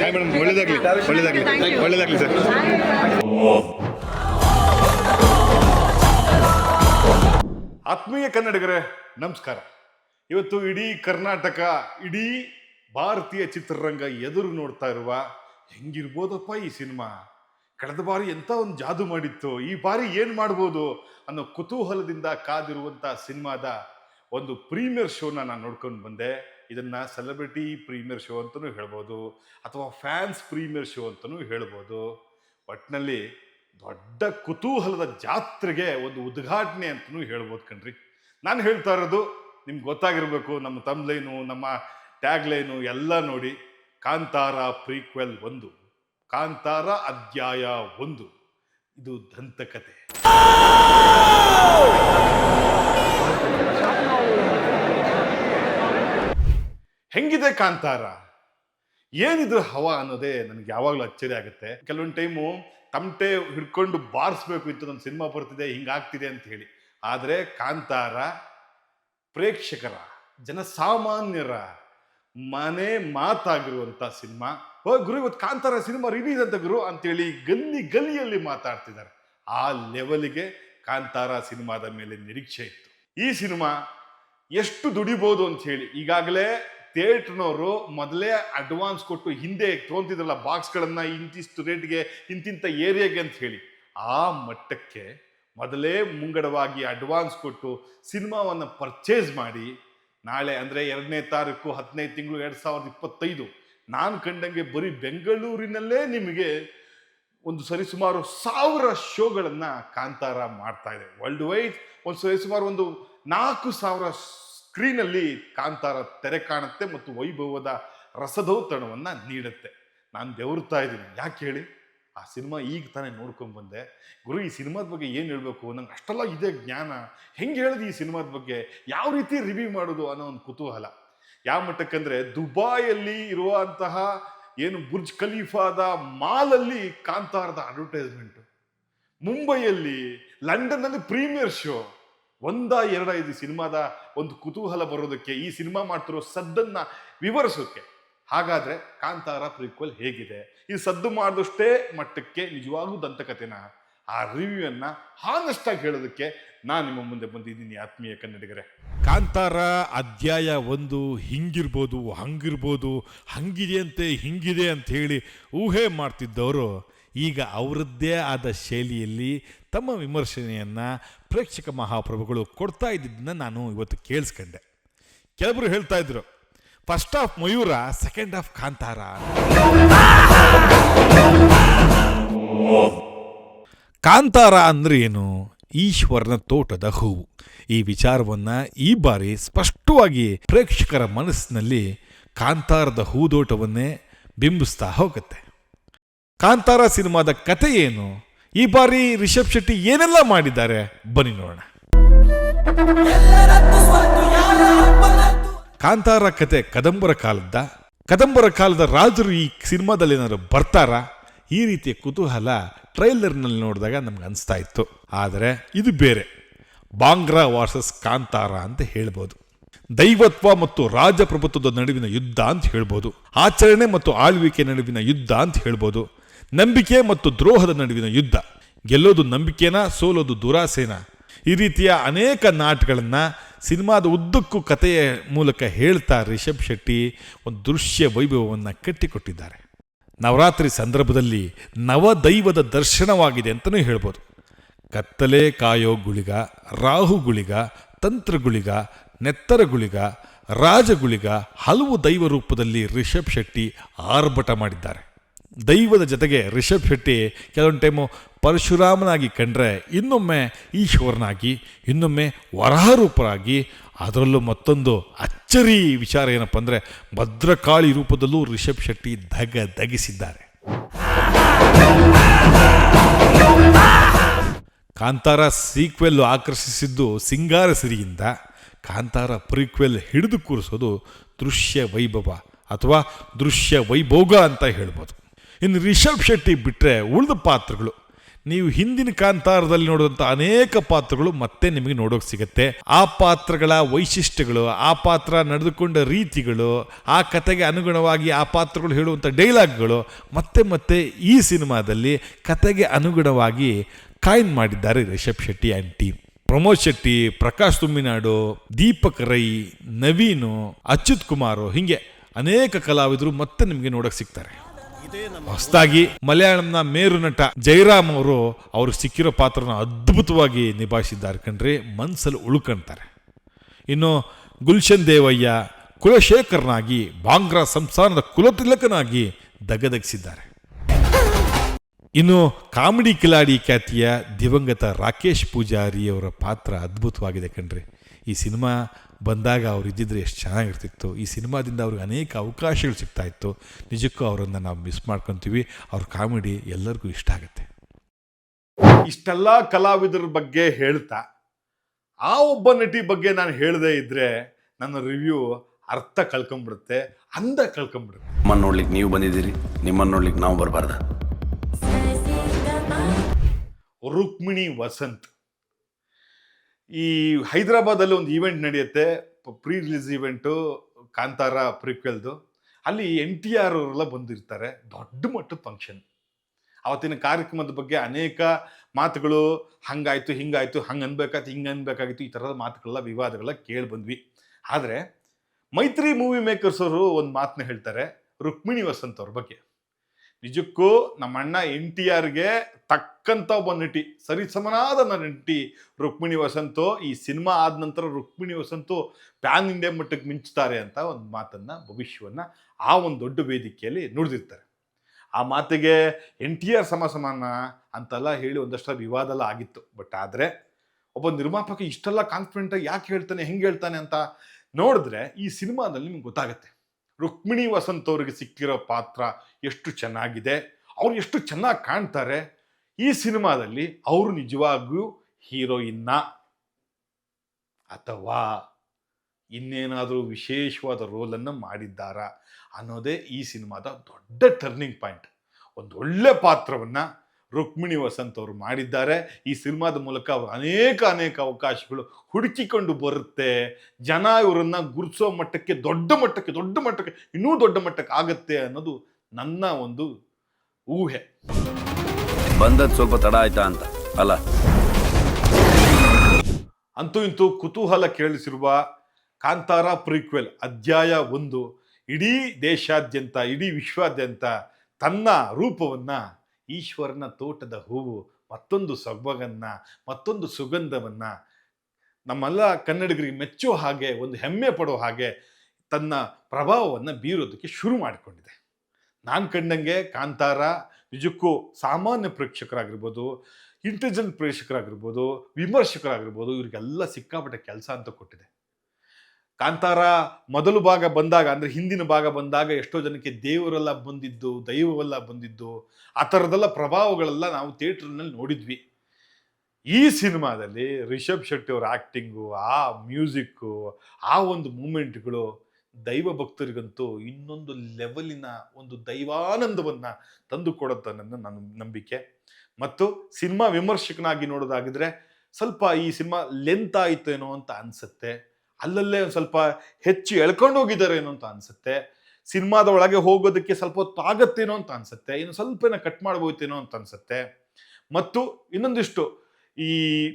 Hi madam ಒಳ್ಳೇದಾಗ್ಲಿ. ಒಳ್ಳೇದಾಗ್ಲಿ. ಒಳ್ಳೇದಾಗ್ಲಿ ಸರ್. ಆತ್ಮೀಯ ಕನ್ನಡಿಗರೇ ನಮಸ್ಕಾರ. ಇವತ್ತು ಇಡೀ ಕರ್ನಾಟಕ ಇಡೀ ಭಾರತೀಯ ಚಿತ್ರರಂಗ ಎದುರು ನೋಡ್ತಾ ಇರುವ ಹೆಂಗಿರ್ಬೋದಪ್ಪ ಈ ಸಿನಿಮಾ? ಕಳೆದ ಬಾರಿ ಎಂಥ ಒಂದು ಜಾದು ಮಾಡಿತ್ತು? ಈ ಬಾರಿ ಏನ್ ಮಾಡ್ಬೋದು ಅನ್ನೋ ಕುತೂಹಲದಿಂದ ಕಾದಿರುವಂತ ಸಿನಿಮಾದ ಒಂದು ಪ್ರೀಮಿಯರ್ ಶೋನ ನಾನು ನೋಡ್ಕೊಂಡು ಬಂದೆ. ಇದನ್ನ ಸೆಲೆಬ್ರಿಟಿ ಪ್ರೀಮಿಯರ್ ಶೋ ಅಂತಲೂ ಹೇಳ್ಬೋದು, ಅಥವಾ ಫ್ಯಾನ್ಸ್ ಪ್ರೀಮಿಯರ್ ಶೋ ಅಂತಲೂ ಹೇಳ್ಬೋದು. ಒಟ್ಟಿನಲ್ಲಿ ದೊಡ್ಡ ಕುತೂಹಲದ ಜಾತ್ರೆಗೆ ಒಂದು ಉದ್ಘಾಟನೆ ಅಂತಲೂ ಹೇಳ್ಬೋದು ಕಣ್ರಿ. ನಾನು ಹೇಳ್ತಾ ಇರೋದು ನಿಮ್ಗೆ ಗೊತ್ತಾಗಿರ್ಬೇಕು, ನಮ್ಮ ತಮ್ಲೈನು, ನಮ್ಮ ಟ್ಯಾಗ್ ಲೈನು ಎಲ್ಲ ನೋಡಿ. ಕಾಂತಾರ ಪ್ರೀಕ್ವೆಲ್ ಒಂದು, ಕಾಂತಾರ ಅಧ್ಯಾಯ ಒಂದು. ಇದು ದಂತಕತೆ. ಹೆಂಗಿದೆ ಕಾಂತಾರ? ಏನಿದು ಹವಾ ಅನ್ನೋದೇ ನನಗೆ ಯಾವಾಗಲೂ ಅಚ್ಚರಿ ಆಗುತ್ತೆ. ಕೆಲವೊಂದು ಟೈಮು ತಮಟೆ ಹಿಡ್ಕೊಂಡು ಬಾರಿಸ್ಬೇಕು ಇತ್ತು ನನ್ನ ಸಿನಿಮಾ ಬರ್ತಿದೆ ಹಿಂಗಾಗ್ತಿದೆ ಅಂತ ಹೇಳಿ. ಆದರೆ ಕಾಂತಾರ ಪ್ರೇಕ್ಷಕರ, ಜನಸಾಮಾನ್ಯರ ಮನೆ ಮಾತಾಗಿರುವಂಥ ಸಿನಿಮಾ. ಓ ಗುರು, ಇವತ್ತು ಕಾಂತಾರ ಸಿನಿಮಾ ರಿಲೀಸ್ ಅಂತ ಗುರು ಅಂತೇಳಿ ಗಲ್ಲಿ ಗಲ್ಲಿಯಲ್ಲಿ ಮಾತಾಡ್ತಿದ್ದಾರೆ. ಆ ಲೆವೆಲ್ಗೆ ಕಾಂತಾರ ಸಿನಿಮಾದ ಮೇಲೆ ನಿರೀಕ್ಷೆ ಈ ಸಿನಿಮಾ ಎಷ್ಟು ದುಡಿಬೋದು ಅಂತ ಹೇಳಿ. ಈಗಾಗಲೇ ಥಿಯೇಟ್ರ್ನವರು ಮೊದಲೇ ಅಡ್ವಾನ್ಸ್ ಕೊಟ್ಟು ಹಿಂದೆ ತೊಗೊಂತಿದ್ರಲ್ಲ ಬಾಕ್ಸ್ಗಳನ್ನ ಇಂತಿಷ್ಟು ರೇಟ್ಗೆ ಇಂತಿಂಥ ಏರಿಯಾಗೆ ಅಂತ ಹೇಳಿ. ಆ ಮಟ್ಟಕ್ಕೆ ಮೊದಲೇ ಮುಂಗಡವಾಗಿ ಅಡ್ವಾನ್ಸ್ ಕೊಟ್ಟು ಸಿನಿಮಾವನ್ನು ಪರ್ಚೇಸ್ ಮಾಡಿ, ನಾಳೆ ಅಂದರೆ ಎರಡನೇ ತಾರೀಕು ಹದಿನೈದು ತಿಂಗಳು, ಎರಡು ಸಾವಿರದ ಇಪ್ಪತ್ತೈದು, ನಾನು ಕಂಡಂಗೆ ಬರೀ ಬೆಂಗಳೂರಿನಲ್ಲೇ ನಿಮಗೆ ಒಂದು ಸರಿಸುಮಾರು ಸಾವಿರ ಶೋಗಳನ್ನು ಕಾಂತಾರ ಮಾಡ್ತಾ ಇದೆ. ವರ್ಲ್ಡ್ ವೈಡ್ ಒಂದು ಸರಿಸುಮಾರು ಒಂದು ನಾಲ್ಕು ಸಾವಿರ ಸ್ಕ್ರೀನಲ್ಲಿ ಕಾಂತಾರ ತೆರೆ ಕಾಣುತ್ತೆ ಮತ್ತು ವೈಭವದ ರಸದೌತಣವನ್ನು ನೀಡುತ್ತೆ. ನಾನು ಬೆವರ್ತಾ ಇದ್ದೀನಿ. ಯಾಕೆ ಹೇಳಿ? ಆ ಸಿನಿಮಾ ಈಗ ತಾನೇ ನೋಡ್ಕೊಂಡು ಬಂದೆ. ಗುರು, ಈ ಸಿನಿಮಾದ ಬಗ್ಗೆ ಏನು ಹೇಳಬೇಕು? ನಂಗೆ ಅಷ್ಟೆಲ್ಲ ಇದೆ ಜ್ಞಾನ. ಹೆಂಗೆ ಹೇಳೋದು ಈ ಸಿನಿಮಾದ ಬಗ್ಗೆ? ಯಾವ ರೀತಿ ರಿವ್ಯೂ ಮಾಡೋದು ಅನ್ನೋ ಒಂದು ಕುತೂಹಲ. ಯಾವ ಮಟ್ಟಕ್ಕಂದ್ರೆ ದುಬಾಯಲ್ಲಿ ಇರುವಂತಹ ಏನು ಬುರ್ಜ್ ಖಲೀಫಾದ ಮಾಲಲ್ಲಿ ಕಾಂತಾರದ ಅಡ್ವರ್ಟೈಸ್ಮೆಂಟ್. ಮುಂಬೈಯಲ್ಲಿ ಲಂಡನ್ನಲ್ಲಿ ಪ್ರೀಮಿಯರ್ ಶೋ. ಒಂದ ಎರಡ ಇದು ಸಿನಿಮಾದ ಒಂದು ಕುತೂಹಲ ಬರೋದಕ್ಕೆ ಈ ಸಿನಿಮಾ ಮಾಡ್ತಿರೋ ಸದ್ದನ್ನ ವಿವರಿಸೋಕೆ. ಹಾಗಾದ್ರೆ ಕಾಂತಾರ ಪ್ರೀಕ್ವಲ್ ಹೇಗಿದೆ? ಈ ಸದ್ದು ಮಾಡಿದಷ್ಟೇ ಮಟ್ಟಕ್ಕೆ ನಿಜವಾಗೂ ದಂತಕಥೆನ? ಆ ರಿವ್ಯೂವನ್ನ ಆಗಿ ಹೇಳೋದಕ್ಕೆ ನಾನು ನಿಮ್ಮ ಮುಂದೆ ಬಂದಿದ್ದೀನಿ, ಆತ್ಮೀಯ ಕನ್ನಡಿಗರೇ. ಕಾಂತಾರ, ಅಧ್ಯಾಯ ಒಂದು, ಹಿಂಗಿರ್ಬೋದು, ಹಂಗಿರ್ಬೋದು ಹಂಗಿದೆಯಂತೆ ಹಿಂಗಿದೆ ಅಂತ ಹೇಳಿ ಊಹೆ ಮಾಡ್ತಿದ್ದವರು, ಈಗ ಅವರದ್ದೇ ಆದ ಶೈಲಿಯಲ್ಲಿ ತಮ್ಮ ವಿಮರ್ಶನೆಯನ್ನು ಪ್ರೇಕ್ಷಕ ಮಹಾಪ್ರಭುಗಳು ಕೊಡ್ತಾ ಇದ್ದಿದ್ದನ್ನ ನಾನು ಇವತ್ತು ಕೇಳಿಸ್ಕೊಂಡೆ. ಕೆಲವರು ಹೇಳ್ತಾ ಇದ್ರು first of Mayura second of Kantara. Kantara ಅಂದ್ರೆ ಏನು? ಈಶ್ವರನ ತೋಟದ ಹೂವು. ಈ ವಿಚಾರವನ್ನ ಈ ಬಾರಿ ಸ್ಪಷ್ಟವಾಗಿ ಪ್ರೇಕ್ಷಕರ ಮನಸ್ಸಿನಲ್ಲಿ ಕಾಂತಾರದ ಹೂದೋಟವನ್ನೇ ಬಿಂಬಿಸ್ತಾ ಹೋಗುತ್ತೆ. ಕಾಂತಾರ ಸಿನಿಮಾದ ಕತೆ ಏನು? ಈ ಬಾರಿ ರಿಷಬ್ ಶೆಟ್ಟಿ ಏನೆಲ್ಲ ಮಾಡಿದ್ದಾರೆ? ಬನ್ನಿ ನೋಡೋಣ. ಕಾಂತಾರ ಕತೆ ಕದಂಬರ ಕಾಲದ ಕದಂಬರ ಕಾಲದ ರಾಜರು ಈ ಸಿನಿಮಾದಲ್ಲಿ ಏನಾದ್ರು ಬರ್ತಾರಾ? ಈ ರೀತಿಯ ಕುತೂಹಲ ಟ್ರೈಲರ್ನಲ್ಲಿ ನೋಡಿದಾಗ ನಮ್ಗೆ ಅನಿಸ್ತಾ ಇತ್ತು. ಆದರೆ ಇದು ಬೇರೆ. ಬಾಂಗ್ರಾ ವಾರ್ಸಸ್ ಕಾಂತಾರ ಅಂತ ಹೇಳ್ಬೋದು. ದೈವತ್ವ ಮತ್ತು ರಾಜಪ್ರಭುತ್ವದ ನಡುವಿನ ಯುದ್ಧ ಅಂತ ಹೇಳ್ಬೋದು. ಆಚರಣೆ ಮತ್ತು ಆಳ್ವಿಕೆ ನಡುವಿನ ಯುದ್ಧ ಅಂತ ಹೇಳ್ಬೋದು. ನಂಬಿಕೆ ಮತ್ತು ದ್ರೋಹದ ನಡುವಿನ ಯುದ್ಧ. ಗೆಲ್ಲೋದು ನಂಬಿಕೆನ, ಸೋಲೋದು ದುರಾಸೇನ? ಈ ರೀತಿಯ ಅನೇಕ ನಾಟಗಳನ್ನು ಸಿನಿಮಾದ ಉದ್ದಕ್ಕೂ ಕಥೆಯ ಮೂಲಕ ಹೇಳ್ತಾ ರಿಷಬ್ ಶೆಟ್ಟಿ ಒಂದು ದೃಶ್ಯ ವೈಭವವನ್ನು ಕಟ್ಟಿಕೊಟ್ಟಿದ್ದಾರೆ. ನವರಾತ್ರಿ ಸಂದರ್ಭದಲ್ಲಿ ನವದೈವದ ದರ್ಶನವಾಗಿದೆ ಅಂತಲೂ ಹೇಳ್ಬೋದು. ಕತ್ತಲೆ ಕಾಯೋ ಗುಳಿಗ, ರಾಹು ಗುಳಿಗ, ತಂತ್ರ ಗುಳಿಗ, ನೆತ್ತರ ಗುಳಿಗ, ರಾಜ ಗುಳಿಗ ಹಲವು ದೈವ ರೂಪದಲ್ಲಿ ರಿಷಬ್ ಶೆಟ್ಟಿ ಆರ್ಭಟ ಮಾಡಿದ್ದಾರೆ. ದೈವದ ಜೊತೆಗೆ ರಿಷಬ್ ಶೆಟ್ಟಿ ಕೆಲವೊಂದು ಟೈಮು ಪರಶುರಾಮನಾಗಿ ಕಂಡ್ರೆ ಇನ್ನೊಮ್ಮೆ ಈಶ್ವರನಾಗಿ, ಇನ್ನೊಮ್ಮೆ ವರಹರೂಪರಾಗಿ ಅದರಲ್ಲೂ ಮತ್ತೊಂದು ಅಚ್ಚರಿ ವಿಚಾರ ಏನಪ್ಪ ಅಂದರೆ ಭದ್ರಕಾಳಿ ರೂಪದಲ್ಲೂ ರಿಷಬ್ ಶೆಟ್ಟಿ ಧಗ ದಗಿಸಿದ್ದಾರೆ ಕಾಂತಾರ ಸೀಕ್ವೆಲ್ ಆಕರ್ಷಿಸಿದ್ದು ಸಿಂಗಾರ ಸಿರಿಯಿಂದ ಕಾಂತಾರ ಪ್ರೀಕ್ವೆಲ್ ಹಿಡಿದು ಕೂರಿಸೋದು ದೃಶ್ಯ ವೈಭವ ಅಥವಾ ದೃಶ್ಯ ವೈಭೋಗ ಅಂತ ಹೇಳ್ಬೋದು. ಇನ್ನು ರಿಷಬ್ ಶೆಟ್ಟಿ ಬಿಟ್ಟರೆ ಉಳಿದ ಪಾತ್ರಗಳು ನೀವು ಹಿಂದಿನ ಕಾಂತಾರದಲ್ಲಿ ನೋಡಿದಂಥ ಅನೇಕ ಪಾತ್ರಗಳು ಮತ್ತೆ ನಿಮಗೆ ನೋಡೋಕೆ ಸಿಗುತ್ತೆ. ಆ ಪಾತ್ರಗಳ ವೈಶಿಷ್ಟ್ಯಗಳು, ಆ ಪಾತ್ರ ನಡೆದುಕೊಂಡ ರೀತಿಗಳು, ಆ ಕತೆಗೆ ಅನುಗುಣವಾಗಿ ಆ ಪಾತ್ರಗಳು ಹೇಳುವಂಥ ಡೈಲಾಗ್ಗಳು ಮತ್ತೆ ಮತ್ತೆ ಈ ಸಿನಿಮಾದಲ್ಲಿ ಕತೆಗೆ ಅನುಗುಣವಾಗಿ ಕಾಯಿನ್ ಮಾಡಿದ್ದಾರೆ ರಿಷಬ್ ಶೆಟ್ಟಿ ಆ್ಯಂಡ್ ಟೀಮ್ ಪ್ರಮೋದ್ ಶೆಟ್ಟಿ, ಪ್ರಕಾಶ್ ತುಮ್ಮಿನಾಡು, ದೀಪಕ್ ರೈ, ನವೀನು, ಅಚ್ಯುತ್ ಕುಮಾರು, ಹೀಗೆ ಅನೇಕ ಕಲಾವಿದರು ಮತ್ತೆ ನಿಮಗೆ ನೋಡೋಕೆ ಸಿಗ್ತಾರೆ. ಹೊಸದಾಗಿ ಮಲಯಾಳಂನ ಮೇರು ನಟ ಜೈರಾಮ್ ಅವರು ಅವರು ಸಿಕ್ಕಿರೋ ಪಾತ್ರನ ಅದ್ಭುತವಾಗಿ ನಿಭಾಯಿಸಿದ್ದಾರೆ ಕಣ್ರಿ, ಮನ್ಸಲ್ಲಿ ಉಳ್ಕೊಂತಾರೆ ಇನ್ನು ಗುಲ್ಶನ್ ದೇವಯ್ಯ ಕುಲಶೇಖರ್ನಾಗಿ ಬಾಂಗ್ರಾ ಸಂಸ್ಥಾನದ ಕುಲತಿಲಕನಾಗಿ ದಗದಗಿಸಿದ್ದಾರೆ ಇನ್ನು ಕಾಮಿಡಿ ಕಿಲಾಡಿ ಖ್ಯಾತಿಯ ದಿವಂಗತ ರಾಕೇಶ್ ಪೂಜಾರಿ ಅವರ ಪಾತ್ರ ಅದ್ಭುತವಾಗಿದೆ ಕಣ್ರಿ. ಈ ಸಿನಿಮಾ ಬಂದಾಗ ಅವ್ರು ಇದ್ದಿದ್ರೆ ಎಷ್ಟು ಚೆನ್ನಾಗಿರ್ತಿತ್ತು. ಈ ಸಿನಿಮಾದಿಂದ ಅವ್ರಿಗೆ ಅನೇಕ ಅವಕಾಶಗಳು ಸಿಗ್ತಾ ಇತ್ತು. ನಿಜಕ್ಕೂ ಅವರನ್ನು ನಾವು ಮಿಸ್ ಮಾಡ್ಕೊತೀವಿ. ಅವ್ರ ಕಾಮಿಡಿ ಎಲ್ಲರಿಗೂ ಇಷ್ಟ ಆಗುತ್ತೆ. ಇಷ್ಟೆಲ್ಲ ಕಲಾವಿದರ ಬಗ್ಗೆ ಹೇಳ್ತಾ ಆ ಒಬ್ಬ ನಟಿ ಬಗ್ಗೆ ನಾನು ಹೇಳದೇ ಇದ್ರೆ ನನ್ನ ರಿವ್ಯೂ ಅರ್ಥ ಕಳ್ಕೊಂಡ್ಬಿಡುತ್ತೆ ಅಂದ ಕಳ್ಕೊಂಡ್ಬಿಡುತ್ತೆ ನಿಮ್ಮನ್ನು ನೋಡ್ಲಿಕ್ಕೆ ನೀವು ಬಂದಿದ್ದೀರಿ ನಿಮ್ಮನ್ನ ನೋಡ್ಲಿಕ್ಕೆ ನಾವು ಬರಬಾರ್ದ. ರುಕ್ಮಿಣಿ ವಸಂತ್. ಈ ಹೈದರಾಬಾದಲ್ಲಿ ಒಂದು ಈವೆಂಟ್ ನಡೆಯುತ್ತೆ ಪ್ರೀ ರಿಲೀಸ್ ಈವೆಂಟು ಕಾಂತಾರ ಪ್ರಿಕ್ವೆಲ್ದು ಅಲ್ಲಿ ಎನ್ ಟಿ ಆರ್ ಅವರೆಲ್ಲ ಬಂದಿರ್ತಾರೆ, ದೊಡ್ಡ ಮಟ್ಟದ ಫಂಕ್ಷನ್ ಅವತ್ತಿನ ಕಾರ್ಯಕ್ರಮದ ಬಗ್ಗೆ ಅನೇಕ ಮಾತುಗಳು, ಹಂಗಾಯ್ತು, ಹಿಂಗಾಯ್ತು, ಹಂಗೆ ಅನ್ಬೇಕಾಯ್ತು, ಹಿಂಗೆ ಅನ್ಬೇಕಾಗಿತ್ತು, ಈ ಥರದ ಮಾತುಗಳೆಲ್ಲ ವಿವಾದಗಳ ಕೇಳಿ ಬಂದ್ವಿ. ಆದರೆ ಮೈತ್ರಿ ಮೂವಿ ಮೇಕರ್ಸ್ ಅವರು ಒಂದು ಮಾತನ್ನ ಹೇಳ್ತಾರೆ, ರುಕ್ಮಿಣಿ ವಸಂತ್ ಅವ್ರ ಬಗ್ಗೆ. ನಿಜಕ್ಕೂ ನಮ್ಮ ಅಣ್ಣ ಎನ್ ಟಿ ಆರ್ಗೆ ತಕ್ಕಂತ ಒಬ್ಬ ನಟಿ ಸರಿಸಮನಾದ ನಟಿ ರುಕ್ಮಿಣಿ ವಸಂತು. ಈ ಸಿನಿಮಾ ಆದ ನಂತರ ರುಕ್ಮಿಣಿ ವಸಂತು ಪ್ಯಾನ್ ಇಂಡಿಯಾ ಮಟ್ಟಕ್ಕೆ ಮಿಂಚ್ತಾರೆ ಅಂತ ಒಂದು ಮಾತನ್ನ ಭವಿಷ್ಯವನ್ನ ಆ ಒಂದು ದೊಡ್ಡ ವೇದಿಕೆಯಲ್ಲಿ ನುಡಿದಿರ್ತಾರೆ. ಆ ಮಾತಿಗೆ ಎನ್ ಟಿ ಆರ್ ಸಮ ಸಮಾನ ಅಂತೆಲ್ಲ ಹೇಳಿ ಒಂದಷ್ಟು ವಿವಾದ ಎಲ್ಲ ಆಗಿತ್ತು. ಬಟ್ ಆದರೆ ಒಬ್ಬ ನಿರ್ಮಾಪಕ ಇಷ್ಟೆಲ್ಲ ಕಾನ್ಫಿಡೆಂಟಾಗಿ ಯಾಕೆ ಹೇಳ್ತಾನೆ, ಹೆಂಗೆ ಹೇಳ್ತಾನೆ ಅಂತ ನೋಡಿದ್ರೆ ಈ ಸಿನಿಮಾದಲ್ಲಿ ನಿಮ್ಗೆ ಗೊತ್ತಾಗುತ್ತೆ. ರುಕ್ಮಿಣಿ ವಸಂತ್ ಅವರಿಗೆ ಸಿಕ್ಕಿರೋ ಪಾತ್ರ ಎಷ್ಟು ಚೆನ್ನಾಗಿದೆ, ಅವ್ರು ಎಷ್ಟು ಚೆನ್ನಾಗಿ ಕಾಣ್ತಾರೆ, ಈ ಸಿನಿಮಾದಲ್ಲಿ ಅವರು ನಿಜವಾಗಿಯೂ ಹೀರೋಯಿನ್ನ ಅಥವಾ ಇನ್ನೇನಾದರೂ ವಿಶೇಷವಾದ ರೋಲನ್ನು ಮಾಡಿದ್ದಾರಾ ಅನ್ನೋದೇ ಈ ಸಿನಿಮಾದ ದೊಡ್ಡ ಟರ್ನಿಂಗ್ ಪಾಯಿಂಟ್ ಒಂದು ಒಳ್ಳೆ ಪಾತ್ರವನ್ನ ರುಕ್ಮಿಣಿ ವಸಂತ್ ಅವರು ಮಾಡಿದ್ದಾರೆ. ಈ ಸಿನಿಮಾದ ಮೂಲಕ ಅವರು ಅನೇಕ ಅನೇಕ ಅವಕಾಶಗಳು ಹುಡುಕಿಕೊಂಡು ಬರುತ್ತೆ. ಜನ ಇವರನ್ನು ಗುರುತಿಸೋ ಮಟ್ಟಕ್ಕೆ ದೊಡ್ಡ ಮಟ್ಟಕ್ಕೆ ದೊಡ್ಡ ಮಟ್ಟಕ್ಕೆ ಇನ್ನೂ ದೊಡ್ಡ ಮಟ್ಟಕ್ಕೆ ಆಗುತ್ತೆ ಅನ್ನೋದು ನನ್ನ ಒಂದು ಊಹೆ. ಬಂದದ್ ಸ್ವಲ್ಪ ತಡ ಆಯ್ತಾ ಅಂತ. ಅಲ್ಲ. ಅಂತೂ ಇಂತೂ ಕುತೂಹಲ ಕೇಳಿಸಿರುವ ಕಾಂತಾರ ಪ್ರೀಕ್ವೆಲ್ ಅಧ್ಯಾಯ ಒಂದು. ಇಡೀ ದೇಶಾದ್ಯಂತ ಇಡೀ ವಿಶ್ವಾದ್ಯಂತ ತನ್ನ ರೂಪವನ್ನ ಈಶ್ವರನ ತೋಟದ ಹೂವು, ಮತ್ತೊಂದು ಸೊಬಗನ್ನು, ಮತ್ತೊಂದು ಸುಗಂಧವನ್ನ, ನಮ್ಮೆಲ್ಲ ಕನ್ನಡಿಗರಿಗೆ ಮೆಚ್ಚೋ ಹಾಗೆ, ಒಂದು ಹೆಮ್ಮೆ ಪಡೋ ಹಾಗೆ ತನ್ನ ಪ್ರಭಾವವನ್ನು ಬೀರೋದಕ್ಕೆ ಶುರು ಮಾಡಿಕೊಂಡಿದೆ. ನಾನು ಕಂಡಂಗೆ ಕಾಂತಾರ, ನಿಜಕ್ಕೂ ಸಾಮಾನ್ಯ ಪ್ರೇಕ್ಷಕರಾಗಿರ್ಬೋದು ಇಂಟೆಲಿಜೆಂಟ್ ಪ್ರೇಕ್ಷಕರಾಗಿರ್ಬೋದು, ವಿಮರ್ಶಕರಾಗಿರ್ಬೋದು, ಇವರಿಗೆಲ್ಲ ಸಿಕ್ಕಾಪಟ್ಟೆ ಕೆಲಸ ಅಂತ ಕೊಟ್ಟಿದೆ. ಕಾಂತಾರ ಮೊದಲು ಭಾಗ ಬಂದಾಗ, ಅಂದ್ರೆ ಹಿಂದಿನ ಭಾಗ ಬಂದಾಗ ಎಷ್ಟೋ ಜನಕ್ಕೆ ದೇವರೆಲ್ಲ ಬಂದಿದ್ದು, ದೈವವೆಲ್ಲ ಬಂದಿದ್ದು, ಆ ಥರದ್ದೆಲ್ಲ ಪ್ರಭಾವಗಳೆಲ್ಲ ನಾವು ಥಿಯೇಟ್ರ್ನಲ್ಲಿ ನೋಡಿದ್ವಿ. ಈ ಸಿನಿಮಾದಲ್ಲಿ ರಿಷಬ್ ಶೆಟ್ಟಿ ಅವರ ಆ್ಯಕ್ಟಿಂಗು ಆ ಮ್ಯೂಸಿಕ್ಕು ಆ ಒಂದು ಮೂಮೆಂಟ್ಗಳು ದೈವ ಭಕ್ತರಿಗಂತೂ ಇನ್ನೊಂದು ಲೆವೆಲಿನ ಒಂದು ದೈವಾನಂದವನ್ನು ತಂದು ಕೊಡುತ್ತೆ ನನ್ನ ನನ್ನ ನಂಬಿಕೆ. ಮತ್ತು ಸಿನಿಮಾ ವಿಮರ್ಶಕನಾಗಿ ನೋಡೋದಾಗಿದ್ರೆ ಸ್ವಲ್ಪ ಈ ಸಿನಿಮಾ ಲೆಂತ್ ಆಯ್ತೇನೋ ಅಂತ ಅನ್ಸುತ್ತೆ. ಅಲ್ಲಲ್ಲೇ ಸ್ವಲ್ಪ ಹೆಚ್ಚು ಎಳ್ಕೊಂಡು ಹೋಗಿದ್ದಾರೇನೋ ಅಂತ ಅನ್ಸುತ್ತೆ. ಸಿನಿಮಾದ ಒಳಗೆ ಹೋಗೋದಕ್ಕೆ ಸ್ವಲ್ಪ ಹೊತ್ತು ಆಗತ್ತೇನೋ ಅಂತ ಅನ್ಸುತ್ತೆ. ಇನ್ನು ಸ್ವಲ್ಪ ಏನೋ ಕಟ್ ಮಾಡ್ಬೋತೇನೋ ಅಂತ ಅನ್ಸುತ್ತೆ. ಮತ್ತು ಇನ್ನೊಂದಿಷ್ಟು ಈ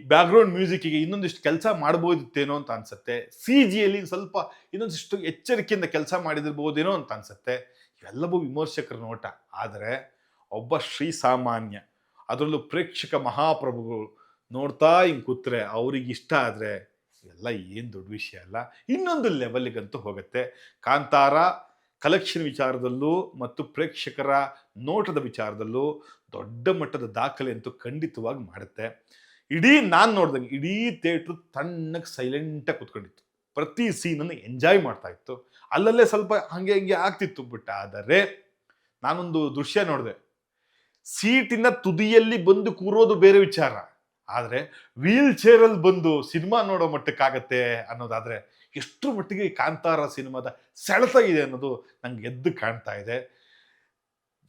ಬ್ಯಾಕ್ಗ್ರೌಂಡ್ ಮ್ಯೂಸಿಕ್ಕಿಗೆ ಇನ್ನೊಂದಿಷ್ಟು ಕೆಲಸ ಮಾಡ್ಬೋದಿತ್ತೇನೋ ಅಂತ ಅನ್ಸುತ್ತೆ. ಸಿ ಜಿಯಲ್ಲಿ ಸ್ವಲ್ಪ ಇನ್ನೊಂದಿಷ್ಟು ಎಚ್ಚರಿಕೆಯಿಂದ ಕೆಲಸ ಮಾಡಿದಿರ್ಬೋದೇನೋ ಅಂತ ಅನ್ಸುತ್ತೆ. ಇವೆಲ್ಲವೂ ವಿಮರ್ಶಕರ ನೋಟ. ಆದರೆ ಒಬ್ಬ ಶ್ರೀ ಸಾಮಾನ್ಯ, ಅದರಲ್ಲೂ ಪ್ರೇಕ್ಷಕ ಮಹಾಪ್ರಭುಗಳು ನೋಡ್ತಾ ಹಿಂಗೆ ಕೂತ್ರೆ ಅವ್ರಿಗೆ ಇಷ್ಟ ಆದರೆ ಇವೆಲ್ಲ ಏನು ದೊಡ್ಡ ವಿಷಯ ಅಲ್ಲ, ಇನ್ನೊಂದು ಲೆವೆಲ್ಗಂತೂ ಹೋಗುತ್ತೆ. ಕಾಂತಾರ ಕಲೆಕ್ಷನ್ ವಿಚಾರದಲ್ಲೂ ಮತ್ತು ಪ್ರೇಕ್ಷಕರ ನೋಟದ ವಿಚಾರದಲ್ಲೂ ದೊಡ್ಡ ಮಟ್ಟದ ದಾಖಲೆ ಅಂತೂ ಖಂಡಿತವಾಗಿ ಮಾಡುತ್ತೆ. ಇಡೀ ನಾನು ನೋಡ್ದಂಗೆ ಇಡೀ ಥಿಯೇಟ್ರು ತಣ್ಣಗೆ ಸೈಲೆಂಟಾಗಿ ಕೂತ್ಕೊಂಡಿತ್ತು. ಪ್ರತಿ ಸೀನನ್ನು ಎಂಜಾಯ್ ಮಾಡ್ತಾ ಇತ್ತು. ಅಲ್ಲಲ್ಲೇ ಸ್ವಲ್ಪ ಹಂಗೆ ಹಿಂಗೆ ಆಗ್ತಿತ್ತು ಬಟ್ ಆದರೆ ನಾನೊಂದು ದೃಶ್ಯ ನೋಡಿದೆ. ಸೀಟಿನ ತುದಿಯಲ್ಲಿ ಬಂದು ಕೂರೋದು ಬೇರೆ ವಿಚಾರ. ಆದರೆ ವೀಲ್ ಚೇರಲ್ಲಿ ಬಂದು ಸಿನಿಮಾ ನೋಡೋ ಮಟ್ಟಕ್ಕಾಗತ್ತೆ ಅನ್ನೋದಾದರೆ ಎಷ್ಟು ಮಟ್ಟಿಗೆ ಕಾಂತಾರ ಸಿನಿಮಾದ ಸೆಳೆತ ಇದೆ ಅನ್ನೋದು ನಂಗೆ ಎದ್ದು ಕಾಣ್ತಾ ಇದೆ.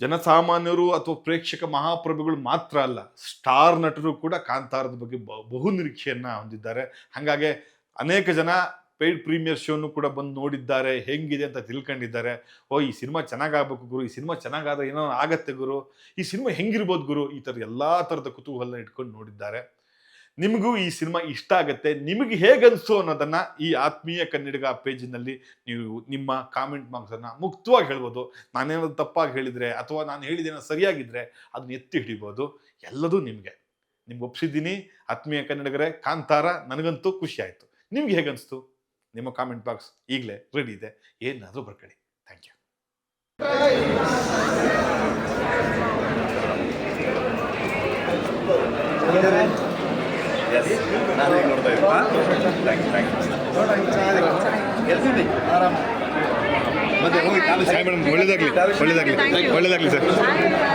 ಜನಸಾಮಾನ್ಯರು ಅಥವಾ ಪ್ರೇಕ್ಷಕ ಮಹಾಪ್ರಭುಗಳು ಮಾತ್ರ ಅಲ್ಲ, ಸ್ಟಾರ್ ನಟರು ಕೂಡ ಕಾಂತಾರದ ಬಗ್ಗೆ ಬಹು ನಿರೀಕ್ಷೆಯನ್ನು ಹೊಂದಿದ್ದಾರೆ. ಹಾಗಾಗಿ ಅನೇಕ ಜನ ಪೇಯ್ಡ್ ಪ್ರೀಮಿಯರ್ ಶೋನು ಕೂಡ ಬಂದು ನೋಡಿದ್ದಾರೆ, ಹೆಂಗಿದೆ ಅಂತ ತಿಳ್ಕೊಂಡಿದ್ದಾರೆ. ಓ, ಈ ಸಿನಿಮಾ ಚೆನ್ನಾಗಾಗಬೇಕು ಗುರು, ಈ ಸಿನಿಮಾ ಚೆನ್ನಾಗಾದ ಏನೋ ಆಗತ್ತೆ ಗುರು, ಈ ಸಿನಿಮಾ ಹೆಂಗಿರ್ಬೋದು ಗುರು, ಈ ಥರ ಎಲ್ಲ ಥರದ ಕುತೂಹಲ ಇಟ್ಕೊಂಡು ನೋಡಿದ್ದಾರೆ. ನಿಮಗೂ ಈ ಸಿನಿಮಾ ಇಷ್ಟ ಆಗುತ್ತೆ, ನಿಮಗೆ ಹೇಗನ್ಸು ಅನ್ನೋದನ್ನ ಈ ಆತ್ಮೀಯ ಕನ್ನಡಿಗ ಪೇಜಿನಲ್ಲಿ ನೀವು ನಿಮ್ಮ ಕಾಮೆಂಟ್ ಬಾಕ್ಸ್ ಅನ್ನ ಮುಕ್ತವಾಗಿ ಹೇಳ್ಬೋದು. ನಾನೇನಾದ್ರು ತಪ್ಪಾಗಿ ಹೇಳಿದ್ರೆ ಅಥವಾ ನಾನು ಹೇಳಿದ್ದೇನೋ ಸರಿಯಾಗಿದ್ರೆ ಅದನ್ನ ಎತ್ತಿ ಹಿಡಿಬೋದು. ಎಲ್ಲದೂ ನಿಮಗೆ. ನಿಮ್ಗೆ ಒಪ್ಸಿದ್ದೀನಿ. ಆತ್ಮೀಯ ಕನ್ನಡಿಗರೇ, ಕಾಂತಾರ, ನನಗಂತೂ ಖುಷಿ ಆಯಿತು. ನಿಮ್ಗೆ ಹೇಗನ್ಸ್ತು? ನಿಮ್ಮ ಕಾಮೆಂಟ್ ಬಾಕ್ಸ್ ಈಗಲೇ ರೆಡಿ ಇದೆ. ಏನಾದರೂ ಬರ್ಕೊಳ್ಳಿ. ಥ್ಯಾಂಕ್ ಯು ಮತ್ತೆ ಒಳ್ಳೇದಾಗ್ಲಿ ಒಳ್ಳೇದಾಗ್ಲಿ ಒಳ್ಳೇದಾಗ್ಲಿ ಸರ್.